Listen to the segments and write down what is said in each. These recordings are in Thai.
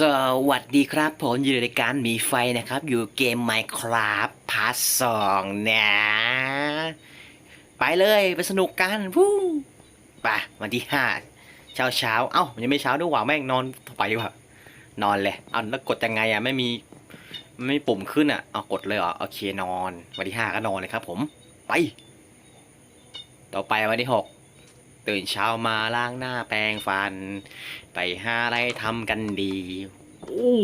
สวัสดีครับ ผมอยู่ในการมีไฟนะครับ อยู่เกม Minecraft พาร์ทสองนะ ไปเลยไปสนุกกันพุ่ไปวันที่ห้าเช้าเช้าเอ้ายังไม่เช้าด้วยว่าแม่งนอนไปว่านอนเลยเอาแล้วกดยังไงอะไม่มีไม่มีปุ่มขึ้นอะเอากดเลยเหรอโอเคนอน วันที่ห้าก็นอนเลยครับ ผม ไป ต่อไปวันที่หก ตื่นเช้ามาล้างหน้าแปรงฟัน ไปหาอะไรทำกันดีอู้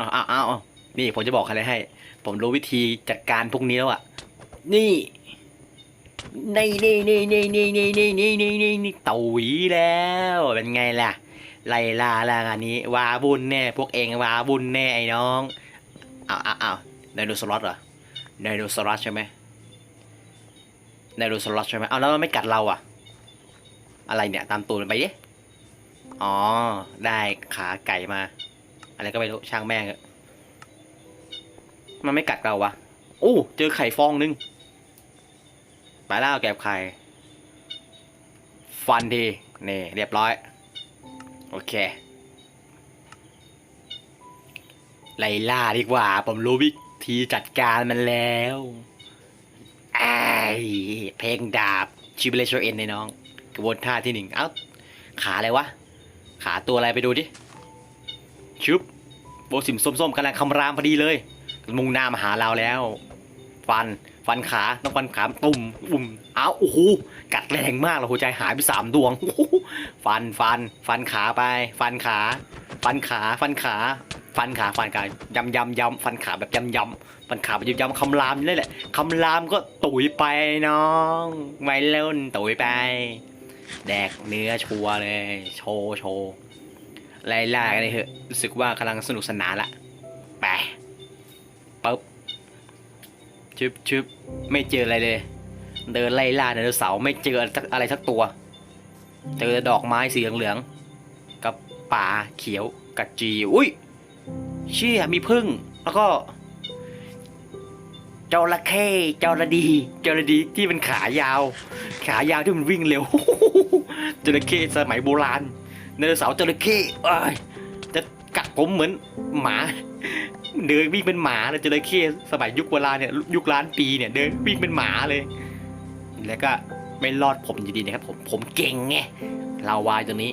อ้าวอ้าวนี่ผมจะบอกอะไรให้ ผมรู้วิธีจัดการพวกนี้แล้วอะ นี่นี่นี่นี่นี่นี่นี่นี่นี่นี่นี่นี่ตุ๋ยแล้วเป็นไงล่ะ ไล่ล่าล่ะงานนี้ วาบุญแน่พวกเองวาบุญแน่ไอ้น้องอ้าวอ้าวไดโนเสาร์เหรอไดโนเสาร์ใช่ไหม ไดโนสาร์ใช่ไหมเอาแล้วมันไม่กัดเราอะอะไรเนี่ย ตามตูนไปดิอ๋อ ได้ขาไก่มา อะไรก็ไม่รู้ช่างแม่งมันไม่กัดเราวะโอ้เจอไข่ฟองนึงไปแล้วแกบไข่ ฟันทีนี่ เรียบร้อย โอเค ไลล่าดีกว่า ผมรู้วิธีจัดการมันแล้ว ไอ้เพลงดาบชิบิเลโชเอ็นในน้อง กระบวนท่าที่หนึ่งเอ้าขาอะไรวะ ขาตัวอะไรไปดูดิชุบโบสิมส้มๆกำลังคำรามพอดีเลย มุ่งหน้ามาหาเราแล้ว ฟันฟันขาต้องฟันขาตุ่มอุ่มอ้าวโอ้โหกัดแรงมากเราหัวใจหายไปสามดวงฟันฟัน ฟันขาไป ฟันขา ฟันขาฟันขา ฟันขาฟันขายำยำยำฟันขาแบบยำยำฟันขาแบบยำยำคำรามนี่แหละคำรามก็ตุ๋ยไปน้องไม่เล่นตุ๋ยไป แดกเนื้อชัวเลย โชว์โชว์ไล่ล่ากันเลยเถอะรู้สึกว่ากำลังสนุกสนานละไปปึ๊บชึบชึบไม่เจออะไรเลย เดินไล่ล่าเดินเสาไม่เจออะไรสักตัว เจอดอกไม้สีเหลืองๆ ป่าเขียวกัะจีอุ้ยเชี่ยมีพึ่ง แล้วก็จระเข้จระดีจระดีที่มันขายาว ขายาวที่มันวิ่งเร็วจระเข้สมัยโบราณในื้อเสาจระเข้เอ้ยจะกัดผมเหมือนหมา เดินวิ่งเป็นหมาเลยจระเข้สมัยยุคโบราณเนี่ยยุคล้านปีเนี่ยเดินวิ่งเป็นหมาเลย แล้วก็ไม่รอดผมอยู่ดีนะครับผมผมเก่งไงเราวายตรงนี้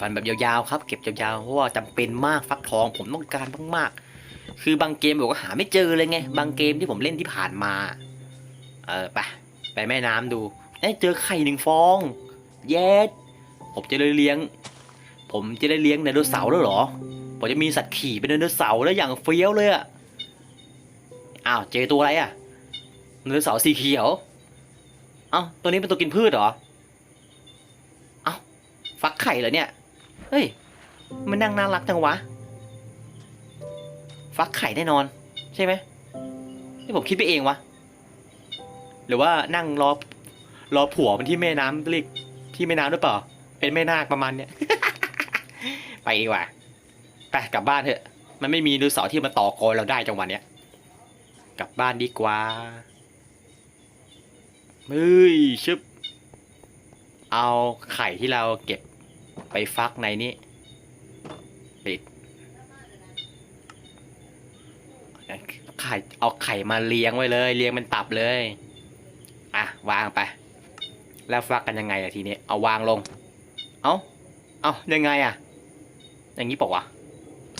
ฟันแบบยาวๆครับ เก็บยาวๆเพราะว่าจำเป็นมากฟักทองผมต้องการมากๆ คือบางเกมบอกว่าหาไม่เจอเลยไง บางเกมที่ผมเล่นที่ผ่านมา เออไปไปแม่น้ำดูเอ้ยเจอไข่หนึ่งฟอง เย็ดผมจะได้เลี้ยง ผมจะได้เลี้ยงไดโนเสาร์แล้วหรอ ผมจะมีสัตว์ขี่เป็นไดโนเสาร์แล้วอย่างเฟี้ยวเลยอะอ้าวเจอตัวอะไรอะไดโนเสาร์สีเขียว เอ้าตัวนี้เป็นตัวกินพืชเหรอ เอ้าฟักไข่เหรอเนี่ย เฮ้ย มันนั่งน่ารักจังวะ ฟักไข่แน่นอน ใช่ไหมที่ผมคิดไปเองวะ หรือว่านั่งรอรอผัวมันที่แม่น้ำเรียกที่แม่น้ำหรือเปล่า เป็นแม่นาคประมาณเนี้ย ไปดีกว่า ไปกลับบ้านเถอะ มันไม่มีไดโนเสาที่มาต่อกรเราได้จังหวะเนี้ย กลับบ้านดีกว่าเฮ้ยชึบ เอาไข่ที่เราเก็บ ไปฟักในนี้ปิดไข่เอาไข่มาเลี้ยงไว้เลย เลี้ยงเป็นตับเลย อะ วางไป แล้วฟักกันยังไงอะทีนี้ เอาวางลง เอาเอายังไงอะอย่างนี้ปะวะ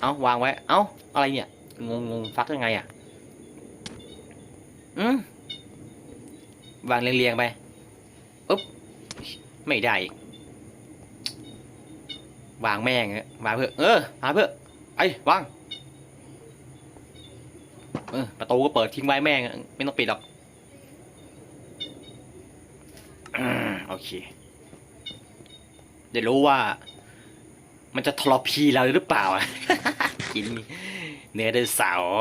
เอาวางไว้ เอาอะไรเนี่ย งงงฟักยังไงอะอืมวางเรียงๆไปอุ๊บ ไม่ได้อีก วางแม่งอะวางเพื่อเออมาเพื่อไอ้วางเออประตูก็เปิดทิ้งไว้แม่งะไม่ต้องปิดหรอกโอเคเดี๋ยวรู้ว่า มันจะทรพีเราหรือเปล่าอะเกกินเนื้อไดโนเสาร์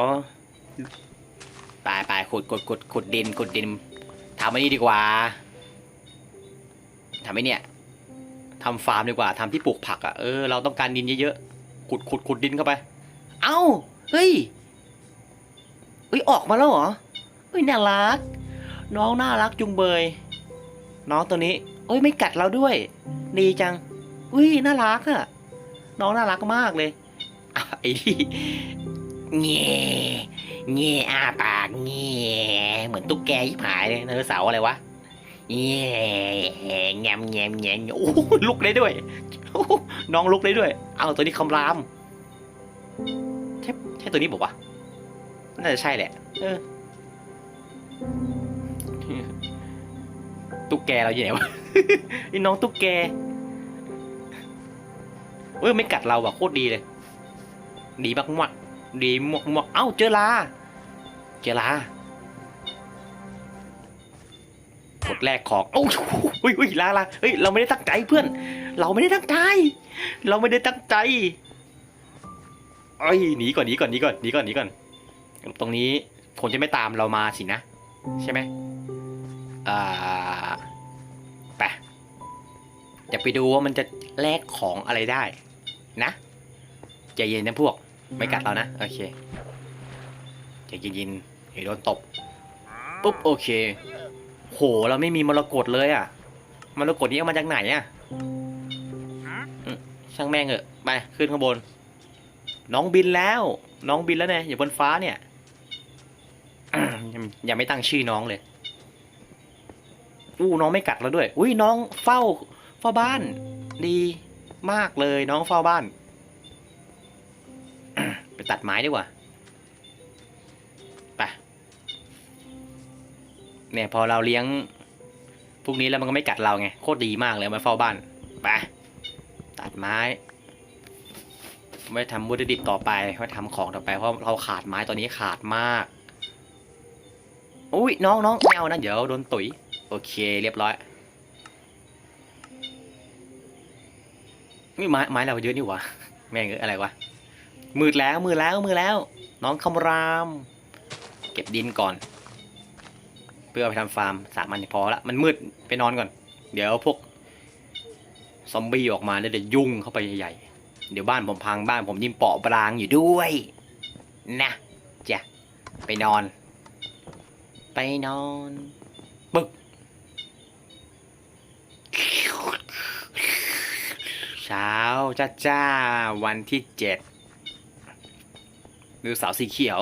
ไปไปขุดขุดขุดขุดดินขุดดินทำไอ้นี่ดีกว่าทำไอ้เนี่ย ทำฟาร์มดีกว่าทำที่ปลูกผักอะ่ะเออเราต้องการดินเยอะๆขุดขุดขุดดินเข้าไป เอ้าเฮ้ยเฮ้ยออกมาแล้วเหรอเฮ้ยน่ารัก น้องน่ารักจุงเบย น้องตัวนี้เอ้ยไม่กัดเราด้วย ดีจังอุ้ยน่ารักอะน้องน่ารักมากเลยอะไอ้นี่เงี้ยเงี้ยอาปากเงี้ยเหมือนตุ๊กแกยิบหายเลยไดโนเสาร์อะไรวะ เงี้ยแงมแงมแงมโอ้ลุกได้ด้วย น้องลุกได้ด้วย เอาตัวนี้คำราม ใช่ใช่ตัวนี้บอกว่าน่าจะใช่แหละ เออ ตุ๊กแกเราอยู่ไหนวะนี่น้องตุ๊กแกเอ้ยไม่กัดเราว่ะโคตรดีเลย ดีมากมากดีมากมากเอ้าเจอลา เจอลา กดแรกของโอ้ยเฮ้ยเฮ้ยลาลาเฮ้ยเราไม่ได้ตั้งใจเพื่อน เราไม่ได้ตั้งใจ เราไม่ได้ตั้งใจเอ้ยหนีก่อนหนีก่อนหนีก่อนหนีก่อนหนีก่อน ตรงนี้คงจะไม่ตามเรามาสินะ ใช่ไหมอ่าไปจะไปดูว่ามันจะแลกของอะไรได้ นะใจเย็นนะพวก ไม่กัดเรานะ โอเคใจเย็นๆเดี๋ยวโดนตบปุ๊บโอเค โห เราไม่มีมรกตเลยอะ มรกตนี้เอามาจากไหนอะอืมช่างแม่งเหอะ ไป ขึ้นข้างบน น้องบินแล้ว น้องบินแล้วเนี่ยอยู่บนฟ้าเนี่ยยังยังไม่ตั้งชื่อน้องเลย อู้น้องไม่กัดเราด้วย อุ้ยน้องเฝ้า เฝ้าบ้าน ดีมากเลยน้องเฝ้าบ้าน ไปตัดไม้ดีกว่า เนี่ยพอเราเลี้ยงพวกนี้แล้วมันก็ไม่กัดเราไงโคตรดีมากเลยมาเฝ้าบ้านไปตัดไม้ไว้ทำวัตถุดิบต่อไปไว้ทำของต่อไปเพราะเราขาดไม้ตอนนี้ขาดมากอุ้ยน้องน้องไม่เอานะเดี๋ยวโดนตุ๋ยโอเคเรียบร้อยนี่ไม้ไม้เราเยอะนี่หวะแม่งเอ้ยอะไรวะมืดแล้วมืดแล้วมืดแล้ว น้องคำราม เก็บดินก่อน พื่อเอาไปทำฟาร์มสามอันพอละมันมืดไปนอนก่อน เดี๋ยวพวกซอมบี้ออกมาแล้วเดี๋ยวยุ่งเข้าไปใหญ่ๆเดี๋ยวบ้านผมพังบ้านผมยิ่งเปาะบางอยู่ด้วย นะจ้ะไปนอน ไปนอนปึ๊กเช้าจ้าจ้าวันที่เจ็ดดูสาวสีเขียว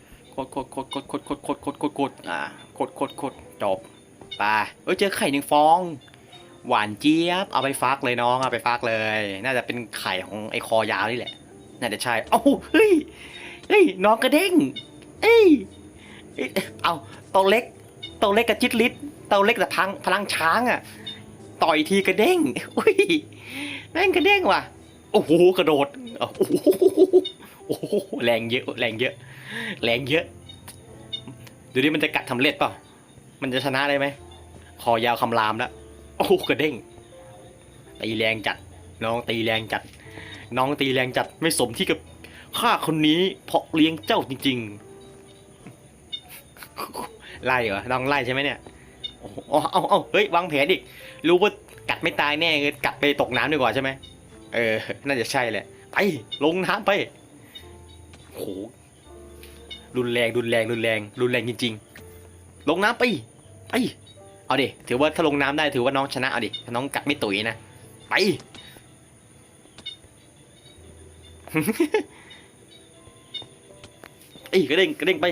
คดโคดโคดโคดโคดโคดโคดโคดโคดโคดอ่าโคดโคดโคดจบไปเอ้ยเจอไข่หนึ่งฟอง หวานเจี๊ยบเอาไปฟักเลยน้องเอาไปฟักเลย น่าจะเป็นไข่ของไอ้คอยาวนี่แหละ น่าจะใช่เอ้าเฮ้ยเฮ้ยน้องกระเด้งเอ้ยเอาเตาเล็กเตาเล็กกับจิตลิศเตาเล็กแต่พังพลังช้างอะต่อยทีกระเด้งอุ้ยแม่งกระเด้งว่ะโอ้โหกระโดดโอ้โหโอ้โหแรงเยอะแรงเยอะ แรงเยอะ ดูดิมันจะกัดทำเล็ดเปล่า มันจะชนะได้ไหม คอยาวคำรามแล้ว โอ้กระเด้ง ตีแรงจัด น้องตีแรงจัด น้องตีแรงจัดไม่สมที่กับข้าคนนี้เพราะเลี้ยงเจ้าจริง ๆ ไล่เหรอน้องไล่ใช่ไหมเนี่ยโอ้โหเอาเอาเฮ้ยวางแผนอีก รู้ว่ากัดไม่ตายแน่กัดไปตกน้ำดีกว่าใช่ไหมเออ น่าจะใช่แหละ ไป ลงน้ำไปโห รุนแรงรุนแรงรุนแรงรุนแรงจริง ๆ ลงน้ำไปไปเอาดิถือว่าถ้าลงน้ำได้ถือว่าน้องชนะเอาดิน้องกัดไม่ตุ๋ยนะไปเอ้ยกระเด้งกระเด้งไป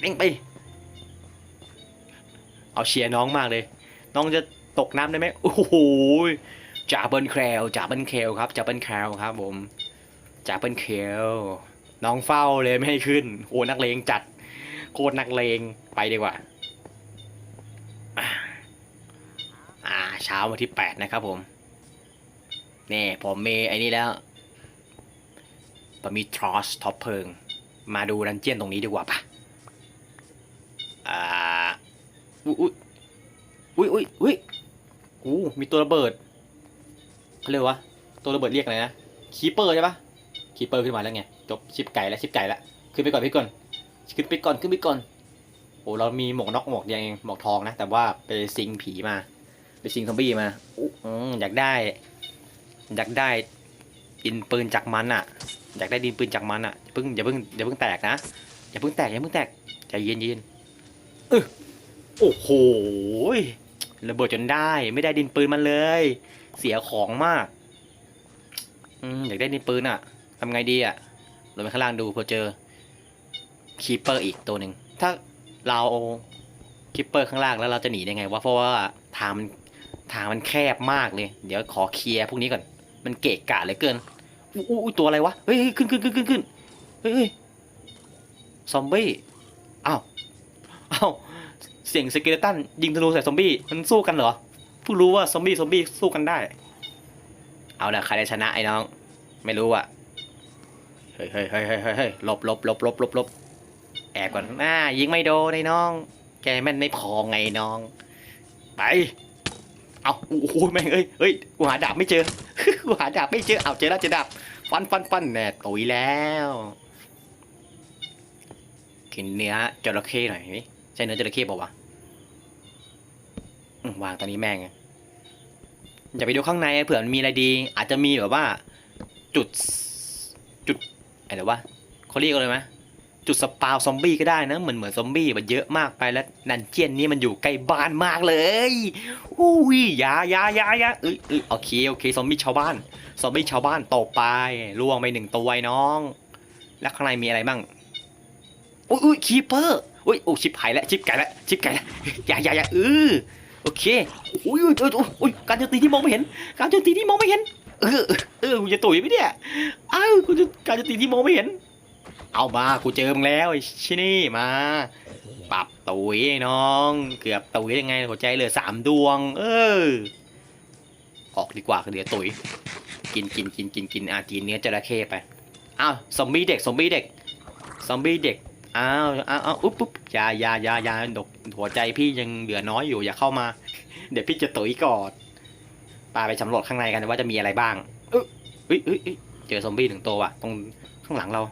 เด้งไป เอาเชียร์น้องมากเลย น้องจะตกน้ำได้ไหมโอ้โหจ่าเบิลแคลจ่าเบิลเคลครับจ่าเบิลแคลครับผมจ่าเบิลเคล น้องเฝ้าเลยไม่ให้ขึ้นโอ้นักเลงจัด โคตรนักเลงไปดีกว่า อ่าเช้าวันที่แปดนะครับผมนี่ผมมีไอ้นี่แล้วผมมีทรอสท็อปเพิง มาดูดันเจียนตรงนี้ดีกว่าปะอ่าอุ้ยอุ้ยอุ้ยอุ้ยอู้มีตัวระเบิดเขาเรียกว่าตัวระเบิดเรียกอะไรนะคีเปอร์ใช่ปะคีเปอร์ขึ้นมาแล้วไง จบชิปไก่แล้วชิปไก่แล้วขึ้นไปก่อนพี่ก่อนขึ้นไปก่อนขึ้นไปก่อนโอ้เรามีหมวกนอกหมวกแดงหมวกทองนะ แต่ว่าไปซิงผีมาไปชิงซอมบี้มาอุ๊อืมอยากได้ อยากได้ดินปืนจากมันอะ อยากได้ดินปืนจากมันอะอย่าเพิ่งอย่าเพิ่งอย่าเพิ่งแตกนะอย่าเพิ่งแตกอย่าเพิ่งแตกใจเย็นเย็นเออโอ้โหระเบิดจนได้ไม่ได้ดินปืนมันเลย เสียของมาก อืมอยากได้ดินปืนอะทำไงดีอะ ลงไปข้างล่างดูพอเจอคีเปอร์อีกตัวหนึ่งถ้าเราคีเปอร์ข้างล่างแล้วเราจะหนีได้ไงวะเพราะว่าทางมันทางมันแคบมากเลย เดี๋ยวขอเคลียร์พวกนี้ก่อน มันเกะกะเหลือเกินอู้อู้ตัวอะไรวะเฮ้ยขึ้นขึ้นขึ้นขึ้นขึ้นเฮ้ยเฮ้ยซอมบี้อ้าวอ้าวเสียงสเกเลตันยิงธนูใส่ซอมบี้มันสู้กันเหรอเพิ่งรู้ว่าซอมบี้ซอมบี้สู้กันได้ เอาละใครได้ชนะไอ้น้อง ไม่รู้อะ เฮ้ยเฮ้ยเฮ้ยเฮ้ยเฮ้ยเฮ้ยหลบหลบหลบหลบหลบหลบแอบก่อนอ่ายิงไม่โดนไอ้น้อง แกแม่นไม่พอไงน้อง ไป เอาโอ้โหแม่งเอ้ยเอ้ยกูหาดาบไม่เจอกูหาดาบไม่เจอ เอาเจอแล้วเจอดาบฟันฟันฟันแน่ตุยแล้วกินเนื้อจระเข้หน่อยนี่ใช่เนื้อจระเข้บอกว่าวะอืมวางตอนนี้แม่งอะอย่าไปดูข้างในเผื่อมันมีอะไรดี อาจจะมีแบบว่า จุดจุด อะไรวะเขาเรียกอะไรไหมจุดสปาวซอมบี้ก็ได้นะเหมือนเหมือนซอมบี้มันเยอะมากไปแล้วนันเจียนนี่มันอยู่ใกล้บ้านมากเลยอุ้ยยายายายาเอ้ยเอ้ยโอเคโอเคซอมบี้ชาวบ้านซอมบี้ชาวบ้านตกไปล่วงไปหนึ่งตัวไอ้น้อง แล้วข้างในมีอะไรบ้างอุ้ยอุ้ยคีเปอร์อุ้ยโอ้ชิปหายแล้วชิปไก่แล้วชิปไก่แล้วยายายาเออโอเคอุ้ยอุ้ยอุ้ยอุ้ยอุ้ยการโจมตีที่มองไม่เห็น การโจมตีที่มองไม่เห็น เออเออกูจะตุ๋ยไหมเนี่ยอ้าวกูจะการจมตีที่มองไม่เห็น เอามากูเจอมึงแล้วไอ้ชินี่มา ปรับตุ๋ยไอ้น้อง เกือบตุ๋ยยังไงหัวใจเหลือสามดวง เออ ออกดีกว่าเดี๋ยวตุ๋ยกินกินกินกินกินอาจีนเนื้อจระเข้ไปอ้าวซอมบี้เด็กซอมบี้เด็กซอมบี้เด็กอ้าวอ้าวอ้าวอุ๊บปุ๊บยายายายาดกหัวใจพี่ยังเหลือน้อยอยู่อย่าเข้ามา เดี๋ยวพี่จะตุ๋ยก่อน ปาไปสำรวจข้างในกันว่าจะมีอะไรบ้างเออเอ้ยเอ้ยเอ้ยเจอซอมบี้หนึ่งตัวว่ะ ตรงข้างหลังเรา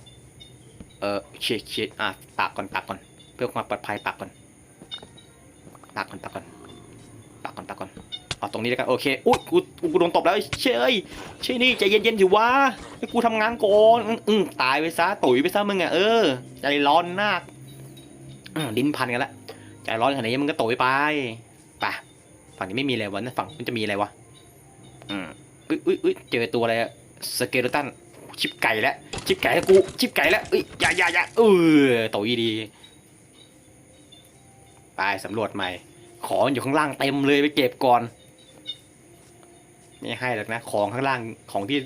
เออเช็ดเช็ดอะปากก่อนปากก่อน เพื่อความปลอดภัยปากก่อนปากก่อนปากก่อนปากก่อนปากก่อนเอาตรงนี้แล้วกันโอเคอุ้ยกูกูโดนตบแล้วเชยเชยนี่ใจเย็นๆอยู่วะให้กูทำงานก่อนอืมตายไปซะตุ๋ยไปซะมึงอะเออใจร้อนมากอืมลิ้นพันกันละใจร้อนขนาดนี้มึงก็ตุ๋ยไปไปฝั่งนี้ไม่มีอะไรวะนะฝั่งมันจะมีอะไรวะ อืมอุ้ยอุ้ยอุ้ยเจอตัวอะไรอะสเกเลตันชิปไก่แล้วชิปไก่แล้วกูชิปไก่แล้วเอ้ยอย่าอย่าอย่าเออตุ๋ยดีไปสำรวจใหม่ ของอยู่ข้างล่างเต็มเลยไปเก็บก่อนไม่ให้หรอกนะ ของข้างล่างของที่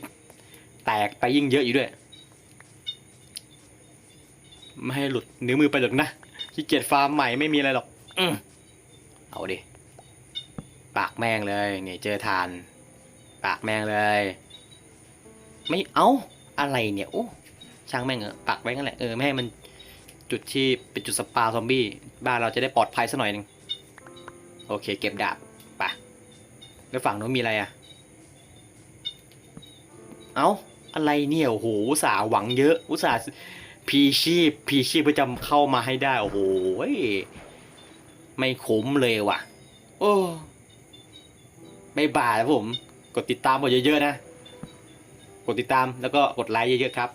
แตกไปยิ่งเยอะอยู่ด้วย ไม่ให้หลุดนิ้วมือไปหรอกนะขี้เกียจฟาร์มใหม่ไม่มีอะไรหรอกอเอาดิปากแม่งเลยเนี่ยเจอทาน ปากแม่งเลย ไม่เอาอะไรเนี่ยโอ้ช่างแม่งเออะปากไว้งั้นแหละเออไม่ให้มันจุดที่เป็นจุดสปาซอมบี้บ้านเราจะได้ปลอดภัยสักหน่อยหนึงโอเค เก็บดาบไปแล้วฝั่งนู้นมีอะไรอะเอาอะไรเนี่ยโอ้โหอุตส่าห์หวังเยอะ อุตส่าห์พีชีพพีชีพเพื่อจะเข้ามาให้ได้ โอ้โหไม่คุ้มเลยว่ะ โอ้ไม่บาทนะผม กดติดตามกดเยอะๆนะ กดติดตามแล้วก็กดไลค์เยอะๆครับ